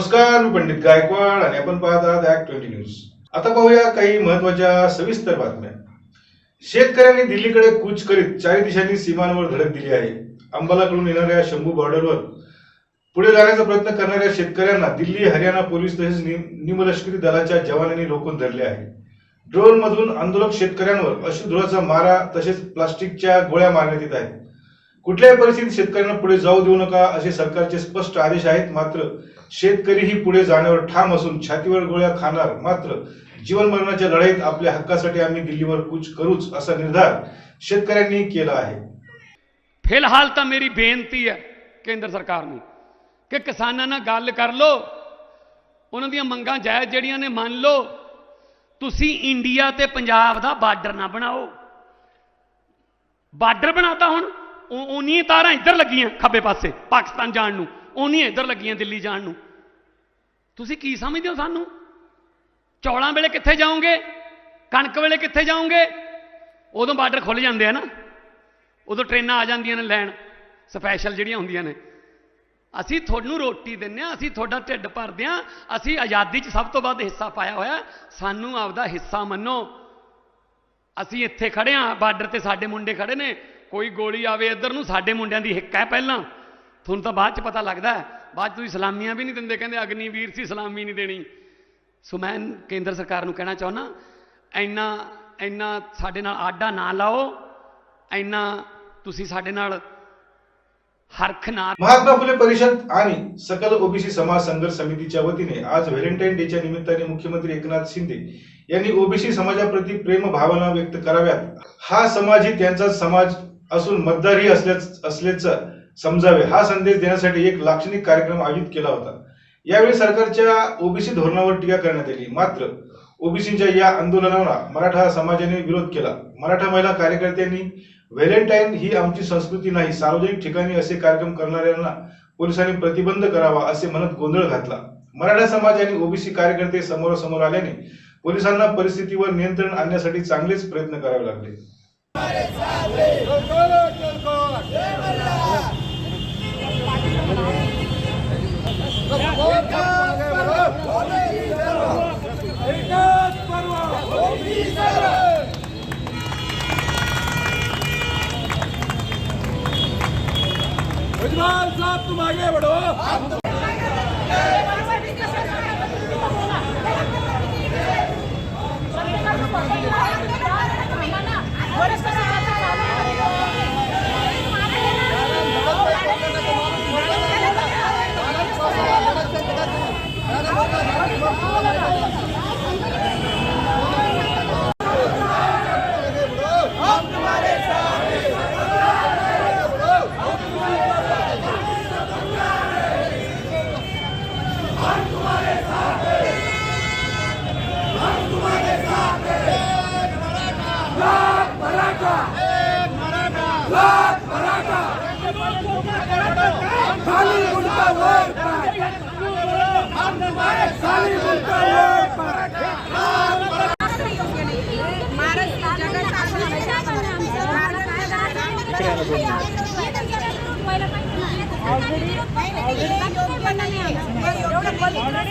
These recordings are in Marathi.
नमस्कार मी पंडित गायकवाड आणि आपण पाहत आहात ऍक्ट ट्वेंटी न्यूज आता पाहूया काही महत्त्वाच्या सविस्तर बातम्या. शेतकऱ्यांनी दिल्लीकडे कूच करीत चारी दिशांनी सीमांवर धडक दिली आहे. अंबालाकडून येणाऱ्या शंभू बॉर्डरवर पुढे जाण्याचा प्रयत्न करणाऱ्या शेतकऱ्यांना दिल्ली हरियाणा पोलीस तसेच निमलष्करी दलाच्या जवानांनी रोखून धरले आहे. ड्रोनमधून आंदोलक शेतकऱ्यांवर अश्रुधुराचा मारा तसेच प्लास्टिकच्या गोळ्या मारण्यात येत आहेत. कुठल्याही परिस्थितीत शेतकऱ्यांना पुढे जाऊ देऊ नका असे सरकारचे स्पष्ट आदेश आहेत मात्र शेतकरीही पुढे जाण्यावर ठाम असून छातीवर गोळ्या खाणार मात्र जीवन मरणाच्या लढाईत आपल्या हक्कासाठी आम्ही दिल्लीवर कूच करूच असा निर्धार शेतकऱ्यांनी केला आहे ਫਿਲਹਾਲ ਤਾਂ ਮੇਰੀ ਬੇਨਤੀ ਹੈ ਕੇਂਦਰ ਸਰਕਾਰ ਨੂੰ ਕਿ ਕਿਸਾਨਾਂ ਨਾਲ ਗੱਲ ਕਰ ਲਓ ਉਹਨਾਂ ਦੀਆਂ ਮੰਗਾਂ ਜਾਇਜ਼ ਜਿਹੜੀਆਂ ਨੇ ਮੰਨ ਲਓ ਤੁਸੀਂ ਇੰਡੀਆ ਤੇ ਪੰਜਾਬ ਦਾ ਬਾਰਡਰ ਨਾ ਬਣਾਓ ਬਾਰਡਰ ਬਣਾਤਾ ਹੁਣ ਉਹ ਉਨੀਆਂ ਤਾਰਾਂ ਇੱਧਰ ਲੱਗੀਆਂ ਖੱਬੇ ਪਾਸੇ, ਪਾਕਿਸਤਾਨ ਜਾਣ ਨੂੰ। ਉਨੀਆਂ ਇੱਧਰ ਲੱਗੀਆਂ ਦਿੱਲੀ ਜਾਣ ਨੂੰ। ਤੁਸੀਂ ਕੀ ਸਮਝਦੇ ਹੋ ਸਾਨੂੰ? ਚੌਲਾਂ ਵੇਲੇ ਕਿੱਥੇ ਜਾਓਗੇ? ਕਣਕ ਵੇਲੇ ਕਿੱਥੇ ਜਾਓਗੇ? ਉਦੋਂ ਬਾਰਡਰ ਖੁੱਲ ਜਾਂਦੇ ਆ ਨਾ। ਉਦੋਂ ਟ੍ਰੇਨਾਂ ਆ ਜਾਂਦੀਆਂ ਨੇ ਲੈਣ। ਸਪੈਸ਼ਲ ਜਿਹੜੀਆਂ ਹੁੰਦੀਆਂ ਨੇ। ਅਸੀਂ ਤੁਹਾਨੂੰ ਰੋਟੀ ਦਿੰਨੇ ਆ ਅਸੀਂ ਤੁਹਾਡਾ ਢਿੱਡ ਭਰਦੇ ਆ ਅਸੀਂ ਆਜ਼ਾਦੀ 'ਚ ਸਭ ਤੋਂ ਵੱਧ ਹਿੱਸਾ ਪਾਇਆ ਹੋਇਆ। ਸਾਨੂੰ ਆਪਦਾ ਹਿੱਸਾ ਮੰਨੋ। ਅਸੀਂ ਇੱਥੇ ਖੜੇ ਆ ਬਾਰਡਰ ਤੇ ਸਾਡੇ ਮੁੰਡੇ ਖੜੇ ਨੇ। ਕੋਈ ਗੋਲੀ ਆਵੇ ਇੱਧਰ ਨੂੰ ਸਾਡੇ ਮੁੰਡਿਆਂ ਦੀ ਹਿੱਕ ਹੈ ਪਹਿਲਾਂ ਤੁਹਾਨੂੰ ਤਾਂ ਬਾਅਦ 'ਚ ਪਤਾ ਲੱਗਦਾ ਹੈ ਬਾਅਦ 'ਚ ਤੁਸੀਂ ਸਲਾਮੀਆਂ ਵੀ ਨਹੀਂ ਦਿੰਦੇ ਕਹਿੰਦੇ ਅਗਨੀਵੀਰ ਸੀ ਸਲਾਮੀ ਨਹੀਂ ਦੇਣੀ ਸੋ ਮੈਂ ਕੇਂਦਰ ਸਰਕਾਰ ਨੂੰ ਕਹਿਣਾ ਚਾਹੁੰਦਾ ਇੰਨਾ ਇੰਨਾ ਸਾਡੇ ਨਾਲ ਆਡਾ ਨਾ ਲਾਓ ਇੰਨਾ ਤੁਸੀਂ ਸਾਡੇ ਨਾਲ हरख ना महात्मा फुले परिषद आणि सकल ओबीसी समाज संघर्ष समितीच्या वतीने आज व्हॅलेंटाईन डेच्या निमित्ताने मुख्यमंत्री एकनाथ शिंदे यांनी ओबीसी समाजाप्रती प्रेम भावना व्यक्त कराव्यात हा समाज ही त्यांचा समाज असून मतदारही असल्याच असल्याचं समजावे. हा संदेश देण्यासाठी एक लाक्षणिक कार्यक्रम आयोजित केला होता. यावेळी सरकारच्या ओबीसी धोरणावर टीका करण्यात आली. मात्र ओबीसीच्या या आंदोलनाला मराठा समाजाने विरोध केला. मराठा महिला कार्यकर्त्यांनी व्हॅलेंटाईन ही आमची संस्कृती नाही सार्वजनिक ठिकाणी असे कार्यक्रम करणाऱ्यांना पोलिसांनी प्रतिबंध करावा असे म्हणत गोंधळ घातला. मराठा समाज आणि ओबीसी कार्यकर्ते समोरासमोर आल्याने पोलिसांना परिस्थितीवर नियंत्रण आणण्यासाठी चांगलेच प्रयत्न करावे लागले. Chal karo, chal go! खाली उनका वोट खाली उनका वोट ऑलरेडी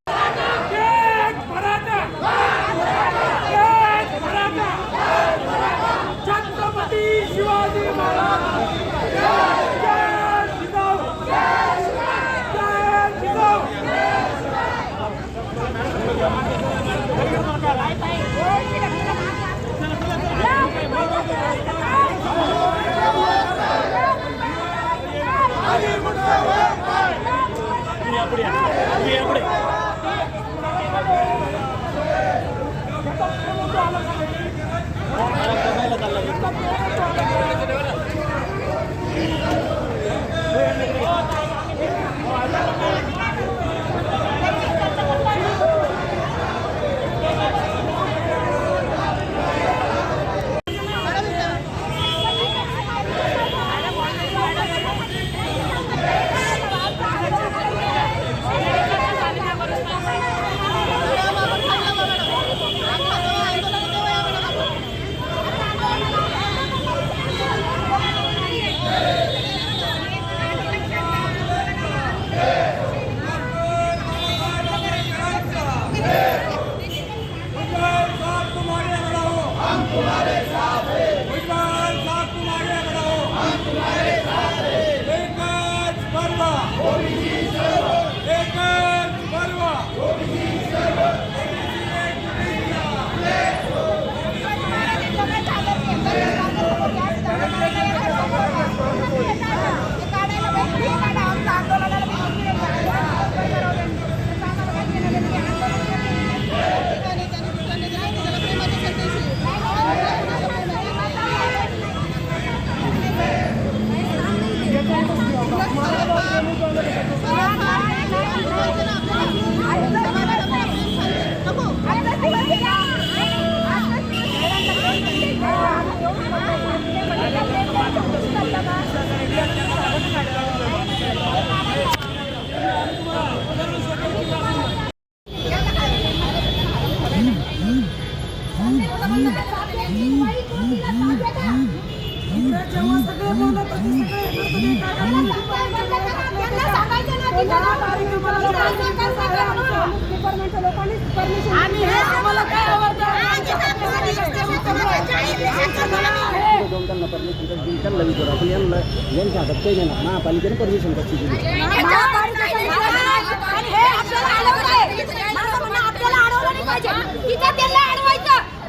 त्यांना विचारू. आपण यांना यांच्या हातात काही नाही. ना महापालिकेने परमिशन कशी दिली?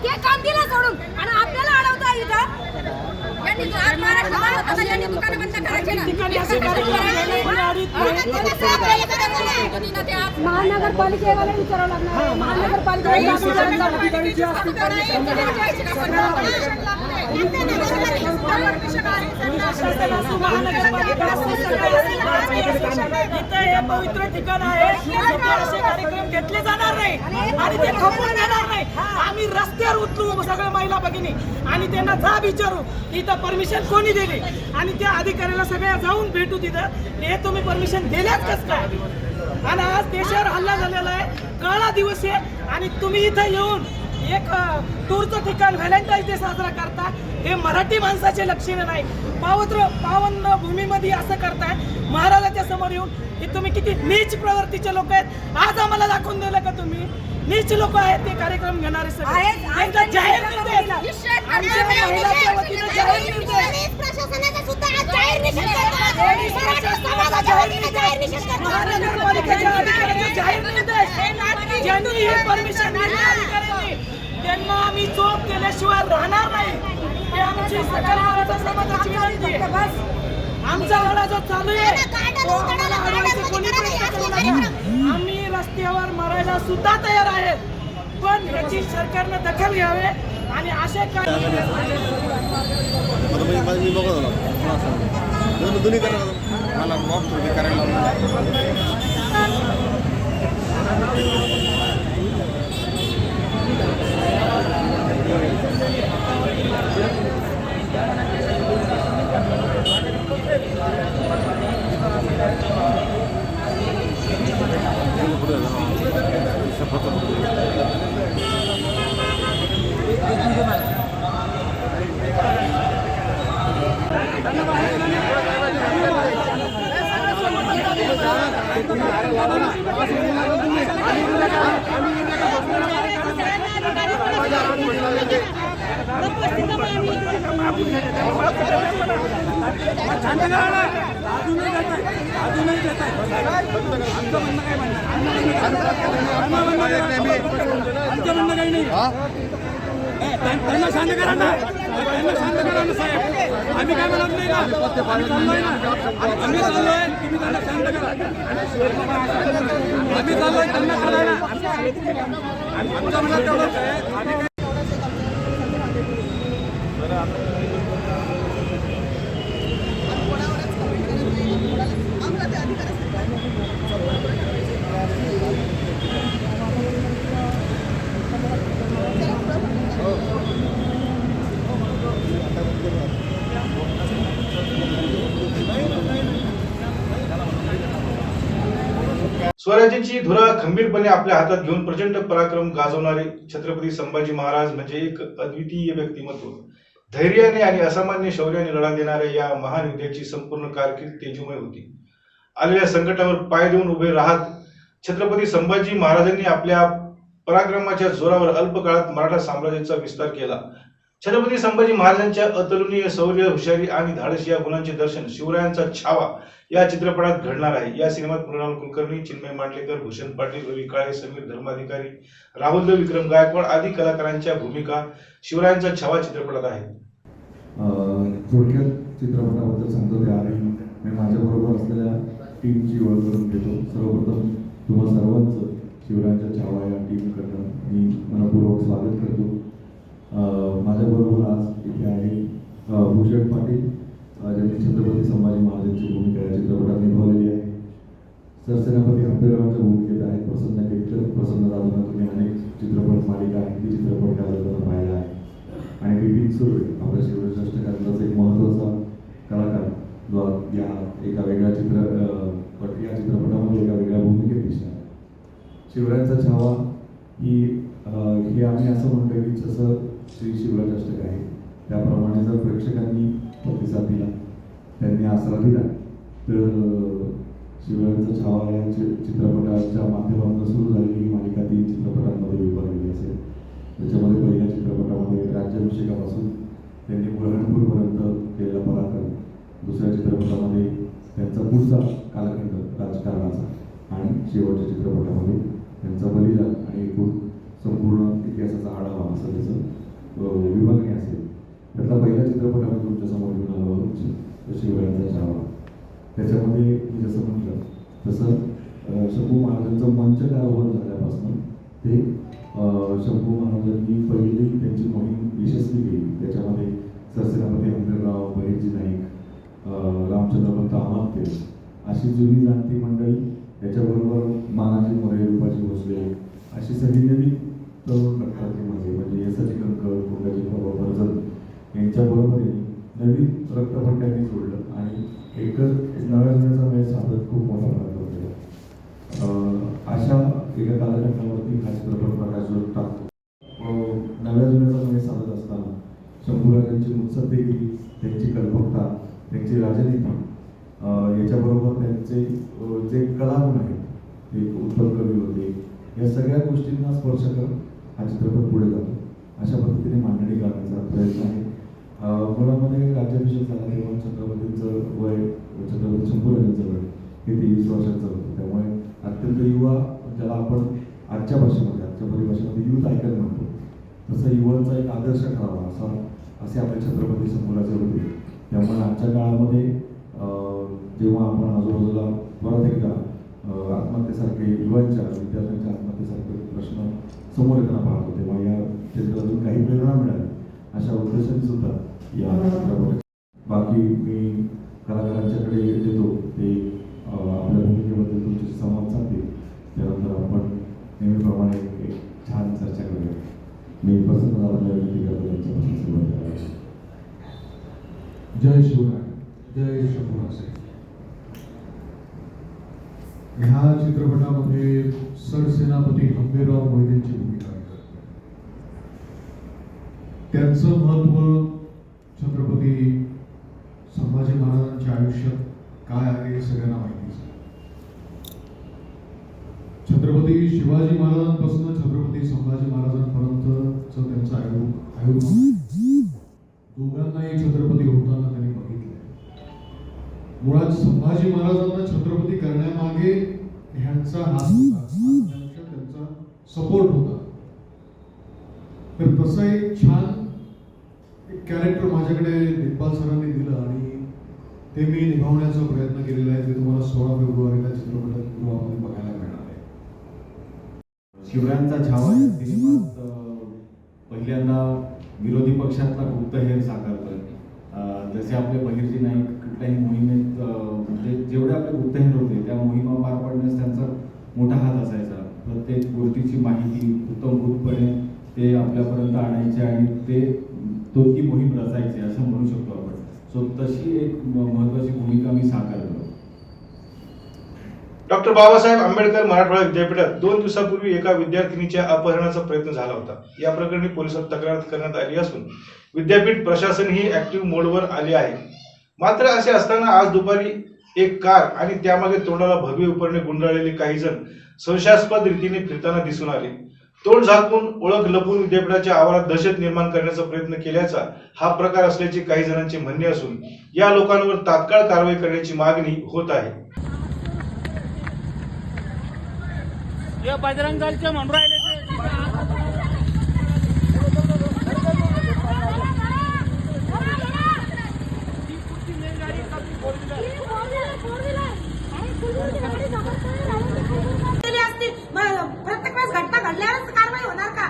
ते काम दिलं? सोडून आणि आपल्याला अडवता इथं महानगरपालिकेवाला विचारावं लागणार. हे पवित्र ठिकाण आहे. इथे असे कार्यक्रम घेतले जाणार नाही. आणि ते खपून घेणार नाही. आम्ही रस्त्यावर उतरू सगळ्या महिला भगिनी. आणि त्यांना जा विचारू. इथं परमिशन कोणी दिली? आणि त्या अधिकाऱ्याला सगळ्या जाऊन भेटू तिथं. हे तुम्ही परमिशन दिल्याच कस काय? आणि आज देशावर हल्ला झालेला आहे. काळा दिवस आहे. आणि तुम्ही इथं येऊन एक टूरचं ठिकाण व्हॅलेंटाईन डे साजरा करता. हे मराठी माणसाचे लक्षण नाही. पावत्र पावन भूमीमध्ये असं करताय. महाराजाच्या समोर येऊन हे तुम्ही किती नीच प्रवृत्तीचे लोक आहेत. आज आम्हाला दाखवून दिलं का तुम्ही? नीच लोक आहेत ते कार्यक्रम घेणारे सगळे जाहीर निर्देश आमच्या महिलाच्या वतीनं जाहीर निर्देश प्रशासनाचा सुद्धा आज जाहीर निषेध करतात. मराठा समाजाच्या वतीनं जाहीर निषेध करतात. महानगरपालिकेच्या अधिकाऱ्याचे जाहीर निर्देश ज्यांनी हे परमिशन दिले अधिकाऱ्यांनी त्यांना आम्ही चोप केल्याशिवाय राहणार नाही हे आमची सकल मराठा समाजाची विनंती आहे आमचा लढा जो चालू आहे कोणी. आम्ही रस्त्यावर मरायला सुद्धा तयार आहेत. पण याची सरकारनं दखल घ्यावे आणि असे काय आता मी मी बघत होतो. दोन्ही दोन्ही करायला. मला मॉक थोडी करायला त्यांना शांत करा ना त्यांना शांत करा ना साहेब आम्ही काय म्हणत नाही ना आम्ही चाललोय ना आम्ही चाललोय तुम्ही त्यांना शांत करा आम्ही चाललोय त्यांना करा ना आमच्या मनात तेवढंच आहे. स्वराज्याची धुरा खंबीरपणे आपल्या हातात घेऊन प्रचंड पराक्रम गाजवणारे छत्रपती संभाजी महाराज म्हणजे एक अद्वितीय व्यक्तिमत्व. धैर्याने आणि असामान्य शौर्याने लढा देणाऱ्या या महान योद्ध्याची संपूर्ण कारकीर्द तेजोमय होती. आलेल्या संकटावर पाय देऊन उभे राहत छत्रपती संभाजी महाराजांनी आपल्या पराक्रमाच्या जोरावर अल्प काळात मराठा साम्राज्याचा विस्तार केला. छत्रपती संभाजी महाराजांच्या अतुलनीय शौर्य हुशारी आणि धाडस या गुणांचे दर्शन शिवरायांचा छावा या चित्रपटात घडणार आहे. या सिनेमात मृणाल कुलकर्णी चिन्मय मांडलेकर भूषण पाटील रवी काळे समीर धर्माधिकारी राहुल देव विक्रम गायकवाड आदी कलाकारांच्या भूमिका शिवरायांचा छावा चित्रपटात आहे थोडक्यात चित्रपटाबद्दल सांगतो त्याआधी मी माझ्याबरोबर असलेल्या टीमची ओळख करून घेतो. सर्वप्रथम तुम्हा सर्वांचं शिवरायांच्या छावा या टीमकडनं मी मनपूर्वक स्वागत करतो. माझ्याबरोबर आज इथे आहे भूषण पाटील. ज्यांनी छत्रपती संभाजी महाराजांची भूमिका या चित्रपटात निभावलेली आहे. सरसेनापती आंबेडकरांच्या भूमिकेत आहेत प्रसन्न केटकर प्रसन्न दादांना तुम्ही अनेक चित्रपट मालिका हिंदी चित्रपट कार्यक्रम पाहिला आहे आणि बिपिन सुर्वे आपल्या शिवराष्ट्रकारांचाच एक महत्त्वाचा कलाकार जो या एका वेगळ्या चित्र या चित्रपटामध्ये एका वेगळ्या भूमिकेत दिसला शिवरायांचा छावा ही हे आम्ही असं म्हणतो की जसं श्री शिवराजाष्टक आहे. त्याप्रमाणे जर प्रेक्षकांनी प्रतिसाद दिला त्यांनी आसरा दिला तर शिवरायांचा छावा या चित्रपटाच्या माध्यमातून सुरू झालेली ही मालिका तीन चित्रपटांमध्ये विभागलेली असेल. त्याच्यामध्ये पहिल्या चित्रपटामध्ये राज्याभिषेकापासून त्यांनी बुरहाणपूरपर्यंत केलेला पराक्रम. दुसऱ्या चित्रपटामध्ये त्यांचा पुढचा कालखंड राजकारणाचा आणि शेवटच्या चित्रपटामध्ये त्यांचा बलिदान आणि एकूण संपूर्ण इतिहासाचा आढावा असं त्याचं. विभागणी असेल. त्यातला पहिला चित्रपट आम्ही तुमच्यासमोर घेऊन आलो आहोत शिवरायांचा छावा त्याच्यामध्ये मी जसं म्हटलं तसं शंभू महाराजांचं मंचकारोहण झाल्यापासून ते शंभू महाराजांनी पहिली त्यांची मोहीम यशस्वी केली. त्याच्यामध्ये सरसेनापती हंबीरराव बहिरजी नाईक रामचंद्रपंत आमात्य अशी जुनी जाणती मंडळी त्याच्याबरोबर मानाजी मोरे रूपाजी भोसले अशी सगळी नवीन तरुण रक्तातील म्हणजे, म्हणजे यसाची कंकर कोंडाजी बाबा बर्जन यांच्या बरोबरीने नवीन रक्तपट्ट्यांनी जोडलं आणि एकच नव्या जुन्याचा मेळ साधत खूप मोठा प्रयत्न केला अशा एका कालखंडावरती हा चित्रपट प्रकाशवर टाकतो. अं, नव्या जुन्याचा मेळ साधत असताना शंभूराजांची मुत्सद्देगिरी त्यांची कल्पकता त्यांची राजनीती याच्याबरोबर त्यांचे जे कलागुण आहेत ते उत्तम या सगळ्या गोष्टींना स्पर्श करत हा चित्रपट पुढे जातो. अशा पद्धतीने मांडणी करण्याचा प्रयत्न आहे. मुलामध्ये राज्याभिषेक झाला तेव्हा छत्रपतींचं वय छत्रपती शंभूराजांचं वय हे तेवीस वर्षाचं होतं. त्यामुळे अत्यंत युवा ज्याला आपण आजच्या भाषेमध्ये आजच्या परिभाषेमध्ये युथ आयकन म्हणतो. तसं युवांचा एक आदर्श ठरावा असा असे आपले छत्रपती शंभूराजे होते. त्यामुळे आजच्या काळामध्ये जेव्हा आपण आजूबाजूला परत एकदा आत्महत्येसारखे युवांच्या विद्यार्थ्यांच्या समोर येताना होते मग या क्षेत्रातून काही प्रेरणा मिळाली. अशा उद्देशाने सुद्धा या चित्रपटाची बाकी मी कलाकारांच्याकडे देतो. ते आपल्या भूमिकेबद्दल तुमच्याशी संवाद साधतील. त्यानंतर आपण नेहमीप्रमाणे एक छान चर्चा करूया. मी प्रसन्न झाला विनंती करतो त्यांच्यापासून सुरुवात करायची. जय शिवराय. जय शंभूराजे. ह्या चित्रपटामध्ये सरसेनापती हंबीरराव मोहितेंची भूमिका मी करतो त्यांचं महत्त्व छत्रपती संभाजी महाराजांच्या आयुष्यात काय आहे हे सगळ्यांना माहितीच छत्रपती शिवाजी महाराजांपासून छत्रपती संभाजी महाराजांपर्यंतचं त्यांचं आयु आयुर्मान. दोघांनाही छत्रपती होताना त्यांनी बघितलं मुळात संभाजी महाराजांना छत्रपती करण्यामागे ह्यांचा हात होता. त्यांचा सपोर्ट होता. तर तसं एक छान कॅरेक्टर माझ्याकडे दिग्पाल सरांनी दिलं आणि ते मी निभावण्याचा प्रयत्न केलेला आहे. ते तुम्हाला सोळा फेब्रुवारीला चित्रपटात गृहामध्ये बघायला मिळणार आहे. शिवरायांचा छावा या सिनेमात पहिल्यांदा विरोधी पक्षातला गुप्तहेर साकारतोय. जसे आपले बहिर्जी नाईक कुठल्याही मोहिमेत म्हणजे जेवढे आपले गुप्तहेर होते त्या मोहिमा पार पाडण्यास त्यांचा मोठा हात असायचा. प्रत्येक गोष्टीची माहिती उत्तम रूपपणे ते आपल्यापर्यंत आणायचे आणि ते तो ती मोहीम रचायची असं म्हणू शकतो आपण. सो तशी एक महत्वाची भूमिका मी साकारतो. डॉक्टर बाबासाहेब आंबेडकर मराठवाडा विद्यापीठात दोन दिवसापूर्वी एका विद्यार्थिनीच्या अपहरणाचा प्रयत्न झाला होता. या प्रकरणी पोलिसात तक्रार करण्यात आली असून विद्यापीठ प्रशासन ही ऍक्टिव्ह मोडवर आले आहे. मात्र असे असताना आज दुपारी एक कार आणि त्यामागे तोंडाला भव्य उपरणे गुंडाळलेले काही जण संशयास्पद रीतीने फिरताना दिसून आले. तोंड झाकून ओळख लपून विद्यापीठाच्या आवारात दहशत निर्माण करण्याचा प्रयत्न केल्याचा हा प्रकार असल्याचे काही जणांचे म्हणणे असून या लोकांवर तात्काळ कारवाई करण्याची मागणी होत आहे बजरंग दलचे म्हणून राहिले केली असतील मग प्रत्येक घडल्यावरच कारवाई होणार का?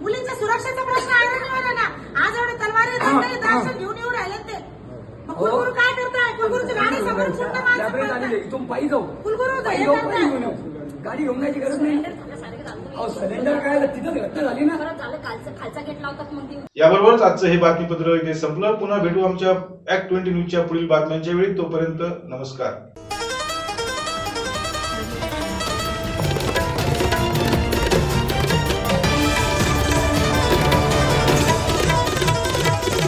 मुलींच्या सुरक्षेचा प्रश्न आहे ना आज एवढे तलवारी दर्शन घेऊन येऊन राहिले ते. कुलगुरू काय करताय? कुलगुरूची गाडी समोर कुठं माणसं पळताय? इथून पायी जाऊ. कुलगुरू हे. गाडी घेऊन जायची गरज नाही. अहो सिलेंडर काय तिथं घटना झाली ना. खालचा गेट लावतात मग ती याबरोबरच आजचं हे बातमीपत्र इथे संपलं. पुन्हा भेटू आमच्या ऍक्ट ट्वेंटी न्यूजच्या पुढील बातम्यांच्या वेळी. तोपर्यंत नमस्कार.